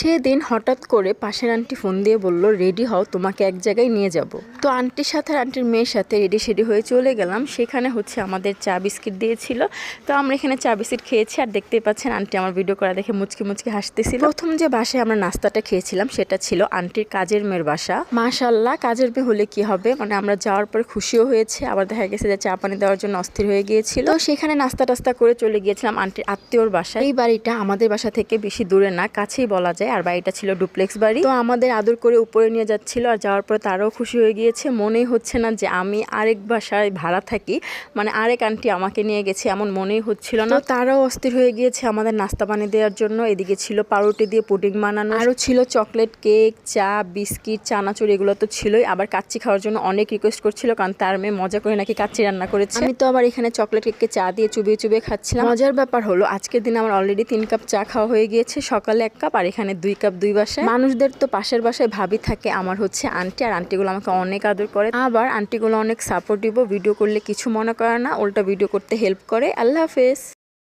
সেদিন হঠাৎ করে পাশের আন্টি ফোন দিয়ে বলল, রেডি হও, তোমাকে এক জায়গায় নিয়ে যাব। তো আন্টির সাথে আন্টির মেয়ের সাথে রেডি সেডি হয়ে চলে গেলাম। সেখানে হচ্ছে আমাদের চা বিস্কিট দিয়েছিল। তো আমরা এখানে চা বিস্কিট খেয়েছি আর দেখতেই পাচ্ছেন আন্টি আমার ভিডিও করা দেখে মুচকি মুচকি হাসতেছিল। প্রথম যে বাসায় আমরা নাস্তাটা খেয়েছিলাম সেটা ছিল আন্টির কাজের মেয়ের বাসা। মাশাল্লাহ কাজের মেয়ে হলে কি হবে? মানে আমরা যাওয়ার পর খুশিও হয়েছে। আবার দেখা গেছে যে চা পানি দেওয়ার জন্য অস্থির হয়ে গিয়েছিল। সেখানে নাস্তা টাস্তা করে চলে গিয়েছিলাম আন্টির আত্মীয়র বাসায়। এই বাড়িটা আমাদের বাসা থেকে বেশি দূরে না, কাছেই বলা যায়। আর বাড়িটা ছিল ডুপ্লেক্স বাড়ি। তো আমাদের আদর করে উপরে নিয়ে যাচ্ছিল আর যাওয়ার পর তারাও খুশি হয়ে গিয়েছে। মনেই হচ্ছে না যে আমি আরেক বাসায় ভাড়া থাকি। মানে আরেক আন্টি আমাকে নিয়ে গেছে এমন মনেই হচ্ছিল না। তারাও অস্থির হয়ে গিয়েছে আমাদের নাস্তা পানি দেওয়ার জন্য। এদিকে ছিল পাউরুটি দিয়ে পুডিং বানানো। আরও ছিল চকলেট কেক চা বিস্কিট চানাচুর এগুলো তো ছিলই। আবার কাচ্চি খাওয়ার জন্য অনেক রিকোয়েস্ট করছিল কারণ তার মেয়ে মজা করে নাকি কাচ্চি রান্না করেছে। আমি তো আবার এখানে চকলেট কেককে চা দিয়ে চুবিয়ে চুবিয়ে খাচ্ছিলাম। মজার ব্যাপার হলো আজকের দিন আমার অলরেডি তিন কাপ চা খাওয়া হয়ে গিয়েছে। সকালে এক কাপ আর এখানে দুই কাপ দুই বাসায়। মানুষদের তো পাশের বাসায় ভাবি থাকে, আমার হচ্ছে আন্টি আর আন্টিগুলো আমাকে অনেক আদর করে। আবার আন্টিগুলো অনেক সাপোর্টিভও ভিডিও করলে কিছু মনে করে না, উল্টা ভিডিও করতে হেল্প করে। আল্লাহ হাফেজ।